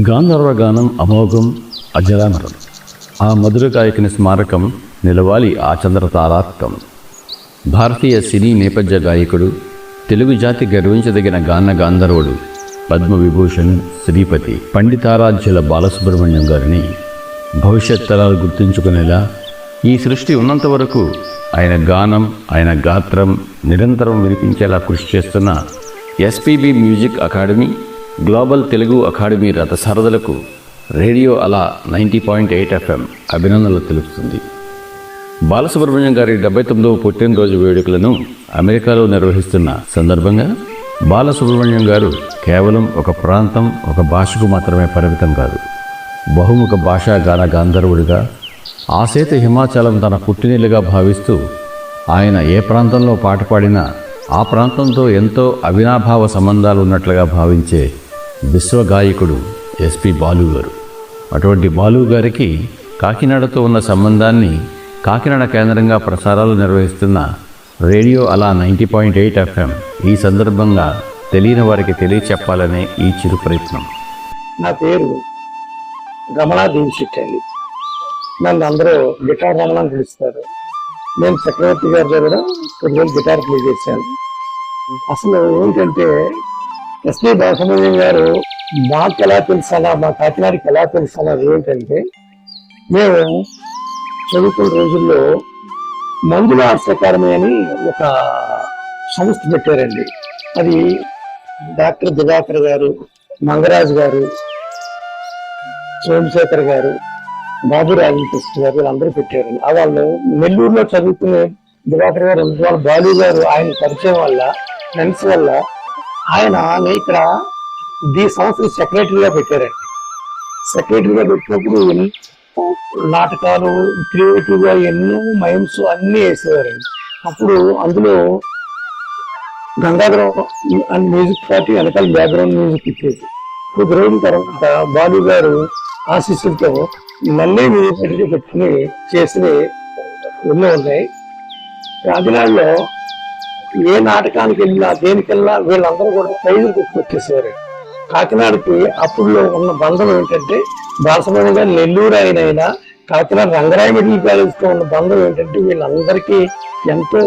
గాంధర్వ గానం అమోఘం అజరామరం ఆ మధుర గాయకుని స్మారకం నిలవాలి ఆ చంద్ర తారాత్కం భారతీయ సినీ నేపథ్య గాయకుడు తెలుగు జాతి గర్వించదగిన గాన గాంధర్వుడు పద్మవిభూషణ్ శ్రీపతి. పండితారాధ్యుల బాలసుబ్రహ్మణ్యం గారిని భవిష్యత్ తరాలు గుర్తుంచుకునేలా ఈ సృష్టి ఉన్నంత వరకు ఆయన గానం ఆయన గాత్రం నిరంతరం వినిపించేలా కృషి చేస్తున్న SPB music academy global Telugu academy రథసారథులకు radio అలా నైంటీ పాయింట్ ఎయిట్ ఎఫ్ఎం అభినందనలు తెలుపుతుంది. బాలసుబ్రహ్మణ్యం గారి డెబ్బై తొమ్మిదవ పుట్టినరోజు వేడుకలను అమెరికాలో నిర్వహిస్తున్న సందర్భంగా బాలసుబ్రహ్మణ్యం గారు కేవలం ఒక ప్రాంతం ఒక భాషకు మాత్రమే పరిమితం కాదు బహుముఖ భాషా గాన గాంధర్వుడిగా ఆసేత హిమాచలం తన పుట్టినిల్లుగా భావిస్తూ ఆయన ఏ ప్రాంతంలో పాట పాడినా ఆ ప్రాంతంతో ఎంతో అవినాభావ సంబంధాలు ఉన్నట్లుగా భావించే విశ్వగాయకుడు ఎస్పి బాలు గారు. అటువంటి బాలు గారికి కాకినాడతో ఉన్న సంబంధాన్ని కాకినాడ కేంద్రంగా ప్రసారాలు నిర్వహిస్తున్న రేడియో అలా నైంటీ పాయింట్ ఎయిట్ ఎఫ్ఎం ఈ సందర్భంగా తెలియని వారికి తెలియచెప్పాలనే ఈ చిరు ప్రయత్నం. నా పేరు రమణా దీక్షిత్ అండి. నన్ను అందరూ గిటార్ రమణ అని పిలుస్తారు. నేను చక్రవర్తి గారి దగ్గర కొద్దిగా గిటార్ ప్లే చేశాను. అసలు ఏంటంటే ఎస్పి బాలసుబ్రహ్మణ్యం గారు మాకు ఎలా తెలుసాలా మా కాకినాడకి ఎలా తెలుసాలా ఏంటంటే మేము చదువుకున్న రోజుల్లో మందుల ఆర్ట్స్ అకాడమీ అని ఒక సంస్థ పెట్టారండి. అది డాక్టర్ దివాకర్ గారు మంగరాజు గారు సోమశేఖర్ గారు బాబు రాజకృష్ణ గారు వీళ్ళందరూ పెట్టారు. ఆ వాళ్ళు నెల్లూరులో చదువుకునే దివాకర్ గారు వాళ్ళ బాలు గారు ఆయన పరిచయం వల్ల ఫ్రెండ్స్ వల్ల ఆయన ఇక్కడ ది సంస్థ సెక్రటరీగా పెట్టారండి. సెక్రటరీగా పెట్టినప్పుడు నాటకాలు క్రియేటివ్గా ఎన్నో మైమ్స్ అన్ని వేసేవారండి. అప్పుడు అందులో గంగాధరం అండ్ మ్యూజిక్ పార్టీ వెనకాల బ్యాక్గ్రౌండ్ మ్యూజిక్ ఇచ్చేది కొద్ది రోజుల తర్వాత బాలు గారు ఆశీస్సులతో మళ్ళీ మ్యూజిక్ పెట్టుకుని చేసినవి ఎన్నో ఉన్నాయి. కాకినాడలో ఏ నాటకానికి వెళ్ళినా దేనికి వెళ్ళినా వీళ్ళందరూ కూడా ప్రైజులు తీసుకొచ్చేసేవారు కాకినాడకి అప్పుడులో ఉన్న బంధం ఏంటంటే బాలసుబ్రహ్మణ్యం నెల్లూరు ఆయన అయినా కాకినాడ రంగరాయ మెడికల్ కాలేజ్తో ఉన్న బంధం ఏంటంటే వీళ్ళందరికీ ఎంతో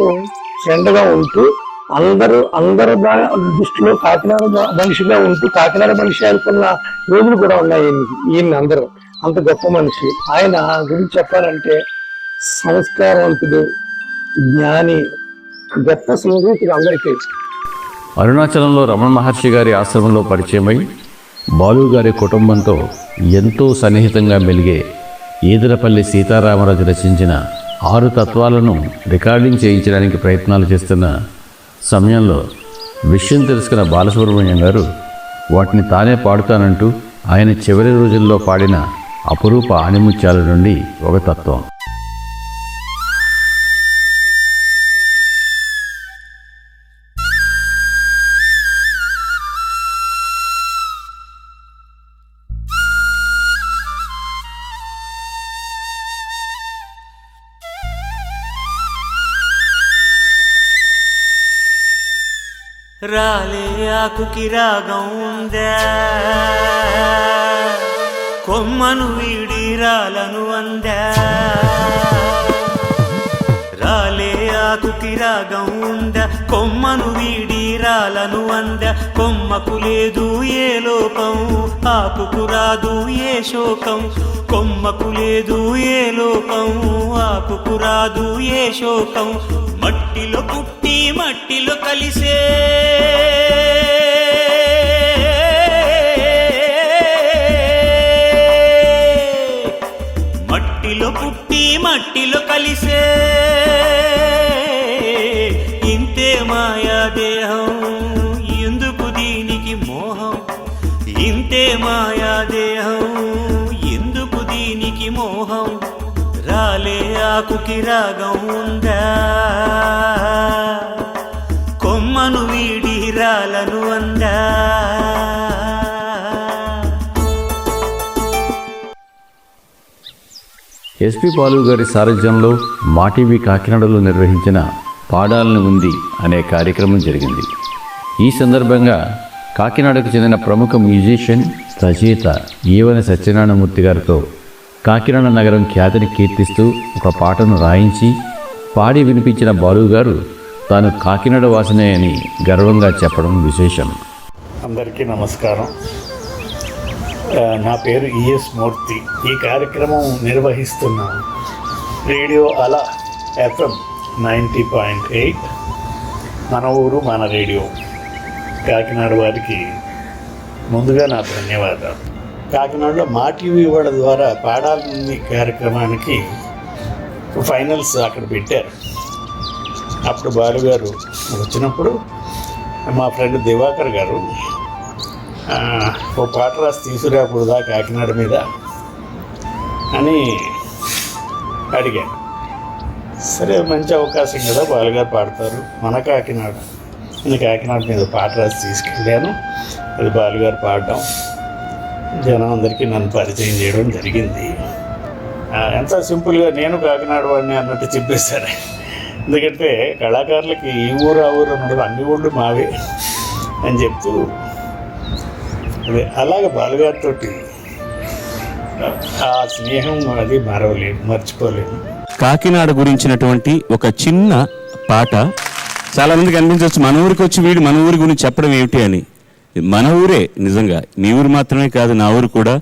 ఫ్రెండ్గా ఉంటూ అందరూ అందరు దృష్టిలో కాకినాడ మనిషిగా ఉంటూ కాకినాడ మనిషి అనుకున్న రోజులు కూడా ఉన్నాయి ఈయన అందరూ అంత గొప్ప మనిషి. ఆయన గురించి చెప్పాలంటే సంస్కారవంతుడు జ్ఞాని గొప్ప స్నేహితుడు అందరికీ. అరుణాచలంలో రమణ మహర్షి గారి ఆశ్రమంలో పరిచయమై బాలు గారి కుటుంబంతో ఎంతో సన్నిహితంగా మెలిగే ఈదరపల్లి సీతారామరాజు రచించిన ఆరు తత్వాలను రికార్డింగ్ చేయించడానికి ప్రయత్నాలు చేస్తున్న సమయంలో విషయం తెలుసుకున్న బాలసుబ్రహ్మణ్యం గారు వాటిని తానే పాడుతానంటూ ఆయన చివరి రోజుల్లో పాడిన అపురూప ఆణిముత్యాల నుండి ఒక తత్వం. రాలే ఆకుకి రాగం ఉందా? కొమ్మను వీడి రాలను అందా? రాలే ఆకుకి రాగం ఉందా? కొమ్మను వీడి రాలను అంద? కొమ్మకు లేదు ఏ లోపం ఆకుకు రాదు ఏ శోకం. కొమ్మకు లేదు ఏ లోపం ఆకుకు రాదు ఏ శోకం. మట్టిలో పుట్టి మట్టిలో కలిసే. మట్టిలో పుట్టి మట్టిలో కలిసే. ఇంతే మాయా దేహం ఎందుకు దీనికి మోహం? ఇంతే మాయా దేహం ఎందుకు దీనికి మోహం? రాలే ఆకుకి రాగం ఉందా? ఎస్పి బాలు గారి సారథ్యంలో మాటీవీ కాకినాడలో నిర్వహించిన పాడాలని ఉంది అనే కార్యక్రమం జరిగింది. ఈ సందర్భంగా కాకినాడకు చెందిన ప్రముఖ మ్యూజిషియన్ రచయిత ఈవన సత్యనారాయణమూర్తి గారితో కాకినాడ నగరం ఖ్యాతిని కీర్తిస్తూ ఒక పాటను రాయించి పాడి వినిపించిన బాలు గారు తాను కాకినాడ వాసనే అని గర్వంగా చెప్పడం విశేషం. అందరికీ నమస్కారం. నా పేరు ఈఎస్ మూర్తి. ఈ కార్యక్రమం నిర్వహిస్తున్నాను. రేడియో అలా ఎఫ్ఎం నైంటీ పాయింట్ ఎయిట్. మన ఊరు మన రేడియో. కాకినాడ వారికి ముందుగా నా ధన్యవాదాలు. కాకినాడలో మా టీవీ వాళ్ళ ద్వారా పాడాలని కార్యక్రమానికి ఫైనల్స్ అక్కడ పెట్టారు. అప్పుడు బాలుగారు వచ్చినప్పుడు మా ఫ్రెండ్ దివాకర్ గారు ఓ పాట రాసి తీసుకురాప్పుడు కాకినాడ మీద అని అడిగాను సరే మంచి అవకాశం కదా బాలుగారు పాడతారు. మన కాకినాడ. నేను కాకినాడ మీద పాట రాసి తీసుకెళ్ళాను. అది బాలుగారు పాడడం. జనం అందరికీ నన్ను పరిచయం చేయడం జరిగింది. ఎంత సింపుల్గా నేను కాకినాడ వాడిని అన్నట్టు చెప్పేశారు. ఎందుకంటే కళాకారులకి ఈ ఊరు ఆ ఊరు అన్నది అన్ని ఊళ్ళు మావే అని చెప్తూ అలాగే బాలుగారితో ఆ స్నేహం అది మరవలేము మర్చిపోలేము. కాకినాడ గురించినటువంటి ఒక చిన్న పాట చాలా మందికి అనిపించవచ్చు మన ఊరికి వచ్చి వీడు మన ఊరి గురించి చెప్పడం ఏమిటి అని. మన ఊరే నిజంగా. మీ ఊరు మాత్రమే కాదు నా ఊరు కూడా.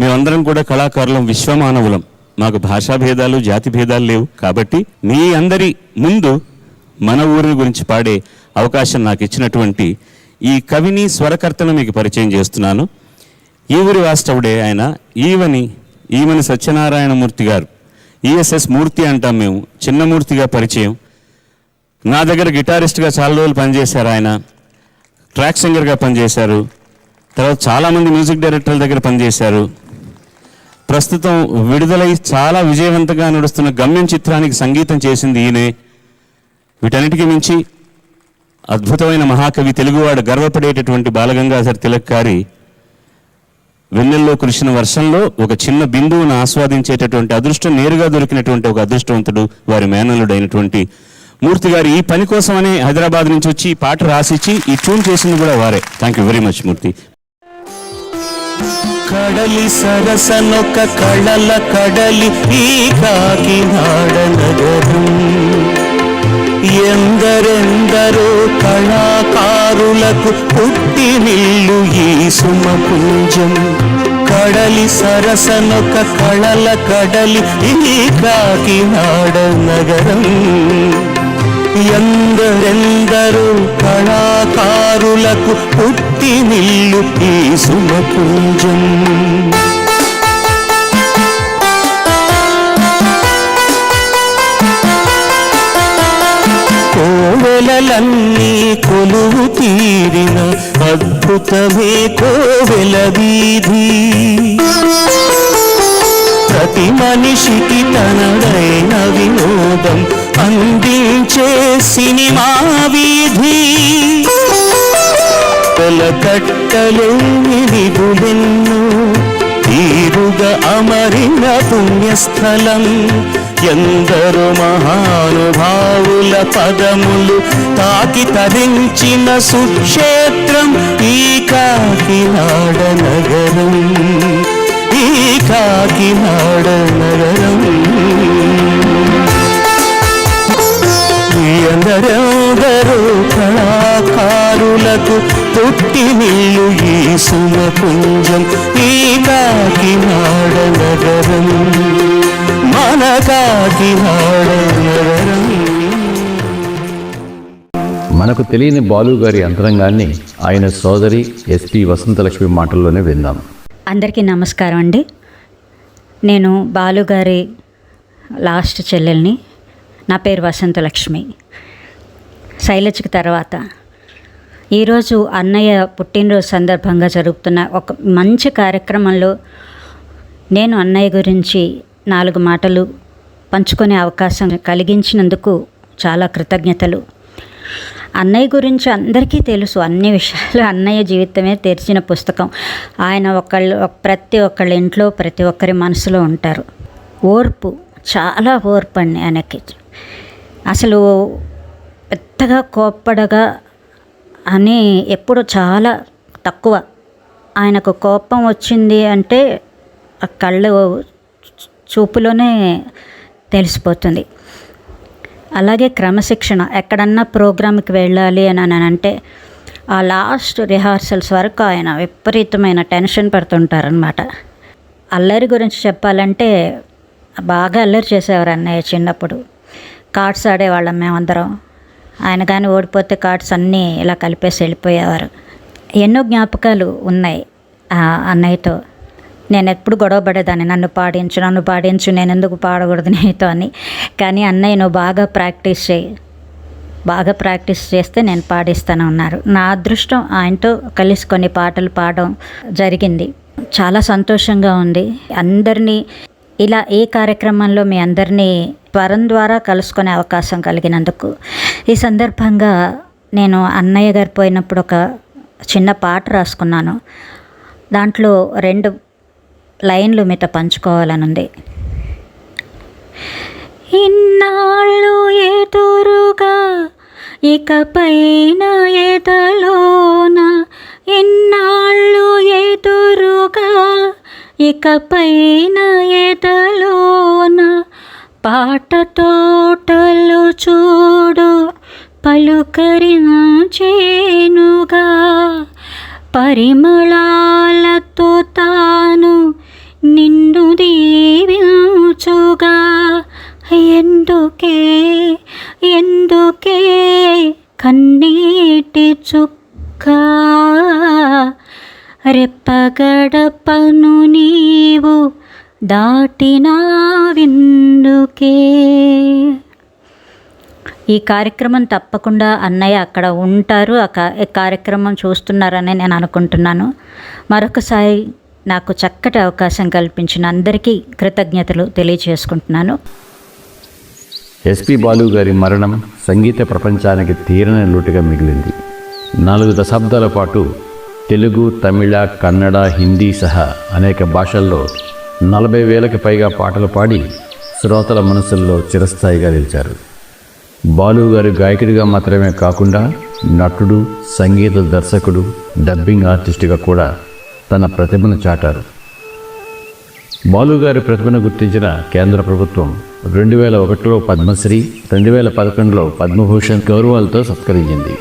మేమందరం కూడా కళాకారులం విశ్వమానవులం. మాకు భాషా భేదాలు జాతి భేదాలు లేవు. కాబట్టి మీ అందరి ముందు మన ఊరి గురించి పాడే అవకాశం నాకు ఇచ్చినటువంటి ఈ కవిని స్వరకర్తను మీకు పరిచయం చేస్తున్నాను. ఈ ఊరి వాస్తవుడే ఆయన. ఈవని ఈవని సత్యనారాయణమూర్తి గారు. ఈఎస్ఎస్ మూర్తి అంటాం మేము. చిన్న మూర్తిగా పరిచయం. నా దగ్గర గిటారిస్ట్గా చాలా రోజులు పనిచేశారు ఆయన. ట్రాక్ సింగర్గా పనిచేశారు. తర్వాత చాలామంది మ్యూజిక్ డైరెక్టర్ల దగ్గర పనిచేశారు. ప్రస్తుతం విడుదలై చాలా విజయవంతంగా నడుస్తున్న గమ్యం చిత్రానికి సంగీతం చేసింది ఈయనే. వీటన్నిటికీ మించి అద్భుతమైన మహాకవి తెలుగువాడు గర్వపడేటటువంటి బాలగంగాధర్ తిలక్ గారి వెన్నెల్లో కురిసిన వర్షంలో ఒక చిన్న బిందువును ఆస్వాదించేటటువంటి అదృష్టం నేరుగా దొరికినటువంటి ఒక అదృష్టవంతుడు వారి మేనలుడైనటువంటి మూర్తి గారు. ఈ పని కోసమనే హైదరాబాద్ నుంచి వచ్చి ఈ పాట రాసిచ్చి ఈ ట్యూన్ చేసింది కూడా వారే. Thank you very much Murthy. కడలి సరసనొక కళల కడలి ఈ కాకినాడ నగరం. ఎందరెందరో కళాకారులకు పుట్టి నిల్లు ఈ సుమపుంజం. కడలి సరసనొక కళల కడలి ఈ కాకినాడ నగరం. ఎందరెందరో కళాకారులకు పుట్టి నిల్లు ఈ సుమపుంజం. కోవెలలన్నీ కొలువు తీరిన అద్భుతమే కోవెల వీధి. ప్రతి మనిషికి తనదైన వినోదం అందించే సినిమా వీధి. కట్టలేని విధులెన్నో తీరుగా అమరిన పుణ్యస్థలం ఎందరు మహానుభావుల పదములు తాకి తరించిన సుక్షేత్రం ఈ కాకినాడ నగరం ఈ కాకినాడ నగరం. ఎందరెందరో కళాకారులకు పుట్టినిల్లు ఈ సుమపుంజం ఈ కాకినాడ నగరం. మన మనకు తెలియని బాలు గారి అంతరంగాన్ని ఆయన సోదరి ఎస్పి వసంతలక్ష్మి మాటల్లోనే విందాం. అందరికీ నమస్కారం అండి. నేను బాలుగారి లాస్ట్ చెల్లెల్ని నా పేరు వసంతలక్ష్మి. శైలజ్కి తర్వాత ఈరోజు అన్నయ్య పుట్టినరోజు సందర్భంగా జరుగుతున్న ఒక మంచి కార్యక్రమంలో నేను అన్నయ్య గురించి నాలుగు మాటలు పంచుకునే అవకాశం కలిగించినందుకు చాలా కృతజ్ఞతలు. అన్నయ్య గురించి అందరికీ తెలుసు అన్ని విషయాలు అన్నయ్య జీవితమే తెరిచిన పుస్తకం. ఆయన ఒకళ్ళు ప్రతి ఒక్కళ్ళ ఇంట్లో ప్రతి ఒక్కరి మనసులో ఉంటారు. ఓర్పు చాలా ఓర్పు అండి ఆయనకి. అసలు పెద్దగా కోప్పడగా అని ఎప్పుడు చాలా తక్కువ. ఆయనకు కోపం వచ్చింది అంటే ఆ కళ్ళు చూపులోనే తెలిసిపోతుంది. అలాగే క్రమశిక్షణ ఎక్కడన్నా ప్రోగ్రామ్కి వెళ్ళాలి అని అని అంటే ఆ లాస్ట్ రిహార్సల్స్ వరకు ఆయన విపరీతమైన టెన్షన్ పడుతుంటారనమాట అల్లరి గురించి చెప్పాలంటే బాగా అల్లరి చేసేవారు అన్నయ్య చిన్నప్పుడు. కార్డ్స్ ఆడేవాళ్ళం మేమందరం. ఆయన కానీ ఓడిపోతే కార్డ్స్ అన్నీ ఇలా కలిపేసి వెళ్ళిపోయేవారు. ఎన్నో జ్ఞాపకాలు ఉన్నాయి అన్నయ్యతో. నేను ఎప్పుడు గొడవ పడేదాన్ని. నన్ను పాడించు నన్ను పాడించు నేను ఎందుకు పాడకూడదు నీతో అని. కానీ అన్నయ్య నువ్వు బాగా ప్రాక్టీస్ చేయి. బాగా ప్రాక్టీస్ చేస్తే నేను పాడిస్తాను అన్నారు. నా అదృష్టం ఆయనతో కలిసి కొన్ని పాటలు పాడడం జరిగింది. చాలా సంతోషంగా ఉంది. అందరినీ ఇలా ఏ కార్యక్రమంలో మీ అందరినీ త్వరం ద్వారా కలుసుకునే అవకాశం కలిగినందుకు. ఈ సందర్భంగా నేను అన్నయ్య గారు పోయినప్పుడు ఒక చిన్న పాట రాసుకున్నాను. దాంట్లో రెండు లైన్లు మీతో పంచుకోవాలనుంది. ఇన్నాళ్ళు ఎదురుగా ఇకపైన ఎదలోన ఇన్నాళ్ళు ఎదురుగా ఇకపైన ఎదలోన పాట తోటలు చూడు పలుకరించేనుగా పరిమళాలతో తాను చుక్క. రెప్పగడపను నీవు దాటినా విందుకే. ఈ కార్యక్రమం తప్పకుండా అన్నయ్య అక్కడ ఉంటారు. ఆ కార్యక్రమం చూస్తున్నారని నేను అనుకుంటున్నాను. మరొకసారి నాకు చక్కటి అవకాశం కల్పించిన అందరికీ కృతజ్ఞతలు తెలియజేసుకుంటున్నాను ఎస్పి బాలు గారి మరణం సంగీత ప్రపంచానికి తీరని లోటుగా మిగిలింది. నాలుగు దశాబ్దాల పాటు తెలుగు తమిళ కన్నడ హిందీ సహా అనేక భాషల్లో నలభై వేలకు పైగా పాటలు పాడి శ్రోతల మనసుల్లో చిరస్థాయిగా నిలిచారు. బాలు గారు గాయకుడిగా మాత్రమే కాకుండా నటుడు సంగీత దర్శకుడు డబ్బింగ్ ఆర్టిస్టుగా కూడా తన ప్రతిభను చాటారు. బాలుగారి ప్రతిభను గుర్తించిన కేంద్ర ప్రభుత్వం రెండు వేల ఒకటిలో పద్మశ్రీ రెండు వేల పదకొండులో పద్మభూషణ్ గౌరవాలతో సత్కరించింది.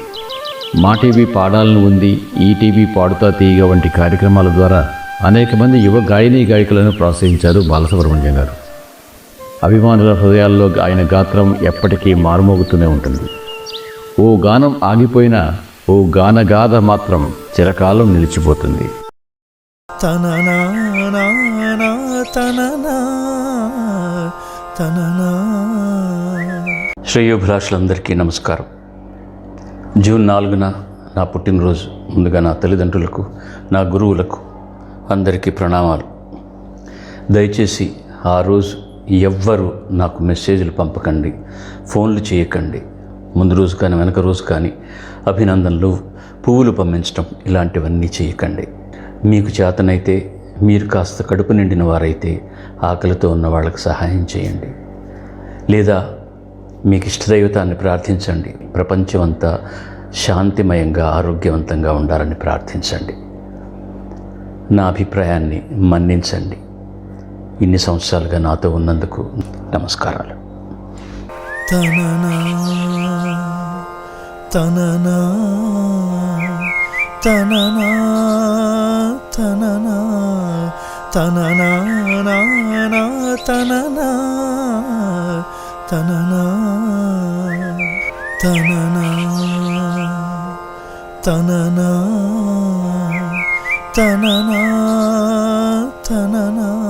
మా టీవీ పాడాలను ఉంది ఈ టీవీ పాడుతా తీయగ వంటి కార్యక్రమాల ద్వారా అనేక మంది యువ గాయని గాయకులను ప్రోత్సహించారు బాలసుబ్రహ్మణ్యం గారు. అభిమానుల హృదయాల్లో ఆయన గాత్రం ఎప్పటికీ మారుమోగుతూనే ఉంటుంది. ఓ గానం ఆగిపోయినా ఓ గానగాథ మాత్రం చిరకాలం నిలిచిపోతుంది. తననా తననా తననా. శ్రేయోభిలాషులందరికీ నమస్కారం. జూన్ నాలుగున నా పుట్టినరోజు. ముందుగా నా తల్లిదండ్రులకు నా గురువులకు అందరికీ ప్రణామాలు. దయచేసి ఆ రోజు ఎవ్వరు నాకు మెసేజ్లు పంపకండి ఫోన్లు చేయకండి. ముందు రోజు కానీ వెనక రోజు కానీ అభినందనలు పువ్వులు పంపించడం ఇలాంటివన్నీ చేయకండి. మీకు చేతనైతే మీరు కాస్త కడుపు నిండిన వారైతే ఆకలితో ఉన్న వాళ్ళకి సహాయం చేయండి. లేదా మీకు ఇష్టదైవతాన్ని ప్రార్థించండి. ప్రపంచమంతా శాంతిమయంగా ఆరోగ్యవంతంగా ఉండాలని ప్రార్థించండి. నా అభిప్రాయాన్ని మన్నించండి. ఇన్ని సంవత్సరాలుగా నాతో ఉన్నందుకు నమస్కారాలు. తననా తననా తననా తననా తననా తననా. తననా తననా తననా తననా తననా.